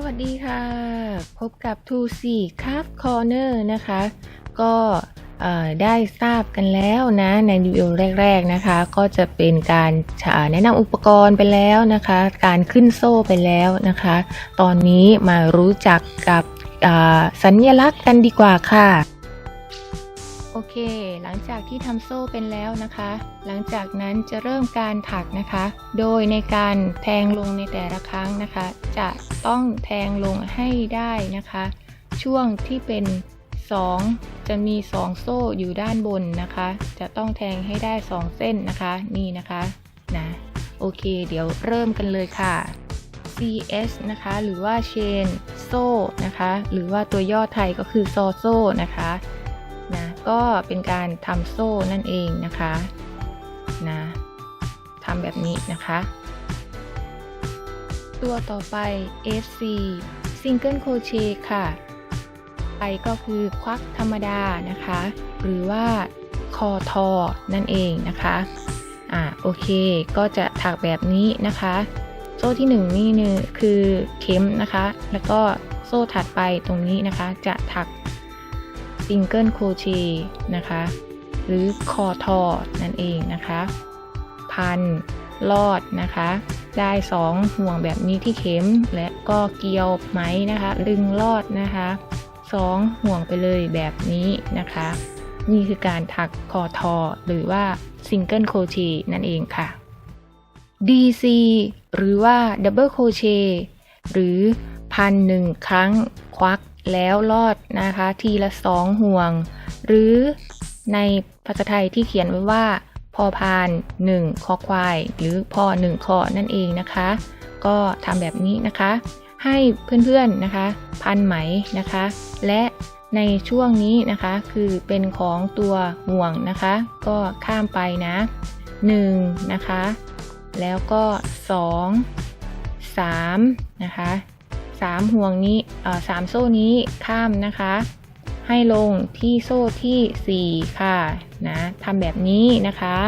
สวัสดีค่ะ พบกับ2 c c a f Corner นะคะ ก็ได้ทราบกันแล้วนะในวิดีโอแรก ๆนะคะ ก็จะเป็นการแนะนำอุปกรณ์ไปแล้วนะคะ การขึ้นโซ่ไปแล้วนะคะ ตอนนี้มารู้จักกับสัญญลักษณ์กันดีกว่าค่ะ อเค หลังจากที่ทำโซ่เป็นแล้วนะคะ หลังจากนั้นจะเริ่มการถักนะคะ โดยในการแทงลงในแต่ละครั้งนะคะ จะต้องแทงลงให้ได้นะคะ ช่วงที่เป็น 2 จะมี 2 โซ่อยู่ด้านบนนะคะ จะต้องแทงให้ได้ 2 เส้นนะคะ นี่นะคะนะโอเค เดี๋ยวเริ่มกันเลยค่ะ CS นะคะ หรือว่า chain โซ่นะคะ หรือว่าตัวย่อไทยก็คือซอโซ่นะคะ นะก็เป็นการทำโซ่นั่นเองนะคะนะทำแบบนี้นะคะ ตัวต่อไป FC Single Crochet ค่ะ ไปก็คือควักธรรมดานะคะ หรือว่าคอทอนั่นเองนะคะอ่าโอเคก็จะถักแบบนี้นะคะ โซ่ที่ 1 นี่นี่ยคือเข็มนะคะ แล้วก็โซ่ถัดไปตรงนี้นะคะ จะถัก ซิงเกิลโคเชนะคะ หรือคอทอนั่นเองนะคะ พันลอดนะคะ ได้ 2 ห่วงแบบนี้ที่เข็มและก็เกี่ยวไหมนะคะ ดึงลอดนะคะ 2 ห่วงไปเลยแบบนี้นะคะ นี่คือการถักคอทอหรือว่าซิงเกิลโคเชนั่นเองค่ะ DC หรือว่า Double Crochet หรือพันหนึ่งครั้งควัก แล้วลอดนะคะ ทีละสองห่วง หรือในภาษาไทยที่เขียนไว้ว่า พอพาน 1 คอควาย หรือพอ1คอนั่นเองนะคะ ก็ทำแบบนี้นะคะ ให้เพื่อนๆนะคะ พันไหมนะคะ และในช่วงนี้นะคะคือเป็นของตัวห่วงนะคะ ก็ข้ามไปนะ 1 นะคะ แล้วก็ 2 3 นะคะ 3 ห่วงนี้สามโซ่นี้ข้ามนะคะ ให้ลงที่โซ่ทีสี่ 4 ค่ะนะทำแบบนี้นะคะ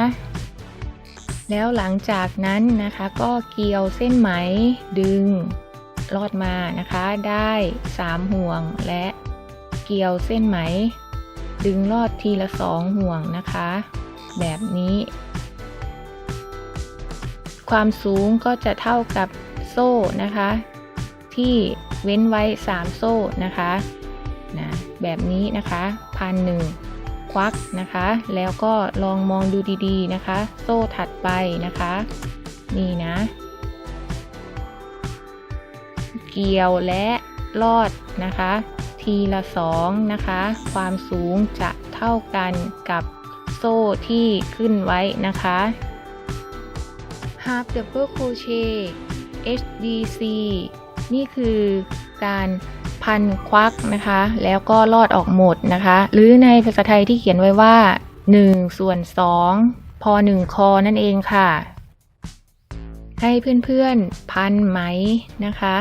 แล้วหลังจากนั้นนะคะก็เกี่ยวเส้นไหมดึงลอดมานะคะได้ 3 ห่วงและเกี่ยวเส้นไหม ดึงลอดทีละ 2 ห่วงนะคะ แบบนี้ ความสูงก็จะเท่ากับโซ่นะคะ ที่เว้นไว้ 3 โซ่นะคะนะแบบนี้นะคะพันหนึ่งควักนะคะ แล้วก็ลองมองดูดีๆนะคะ โซ่ถัดไปนะคะ นี่นะ เกี่ยวและลอดนะคะ ทีละสองนะคะ ความสูงจะเท่ากันกับโซ่ที่ขึ้นไว้นะคะ half double crochet HDC นี่คือการพันควักนะคะ แล้วก็ลอดออกหมดนะคะ หรือในภาษาไทยที่เขียนไว้ว่า1ส่วน2พอ1คอนั่นเองค่ะ ให้เพื่อนๆพันไหมนะคะ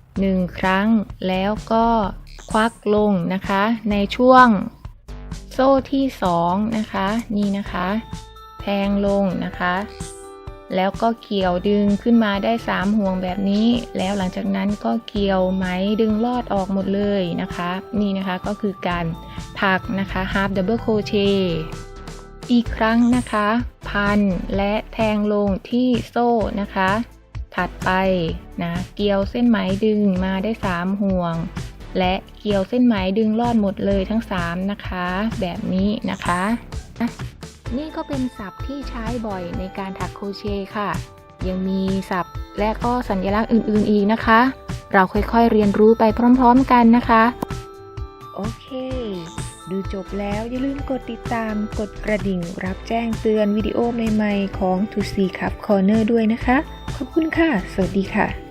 1ครั้งแล้วก็ควักลงนะคะ ในช่วงโซ่ที่2นะคะ นี่นะคะ แทงลงนะคะ แล้วก็เกี่ยวดึงขึ้นมาได้ 3 ห่วงแบบนี้ แล้วหลังจากนั้นก็เกี่ยวไหมดึงลอดออกหมดเลยนะคะ นี่นะคะก็คือการถักนะคะ half double crochet อีกครั้งนะคะ พันและแทงลงที่โซ่นะคะ ถัดไปนะเกี่ยวเส้นไหมดึงมาได้ 3 ห่วง และเกี่ยวเส้นไหมดึงลอดหมดเลยทั้ง 3 นะคะ แบบนี้นะคะ นี่ก็เป็นศัพท์ที่ใช้บ่อยในการถักโครเชต์ค่ะ ยังมีศัพท์และก็สัญลักษณ์อื่นๆอีกนะคะ เราค่อยๆเรียนรู้ไปพร้อมๆกันนะคะ โอเค ดูจบแล้วอย่าลืมกดติดตาม กดกระดิ่ง รับแจ้งเตือนวิดีโอใหม่ๆของ To See Cup Corner ด้วยนะคะ ขอบคุณค่ะ สวัสดีค่ะ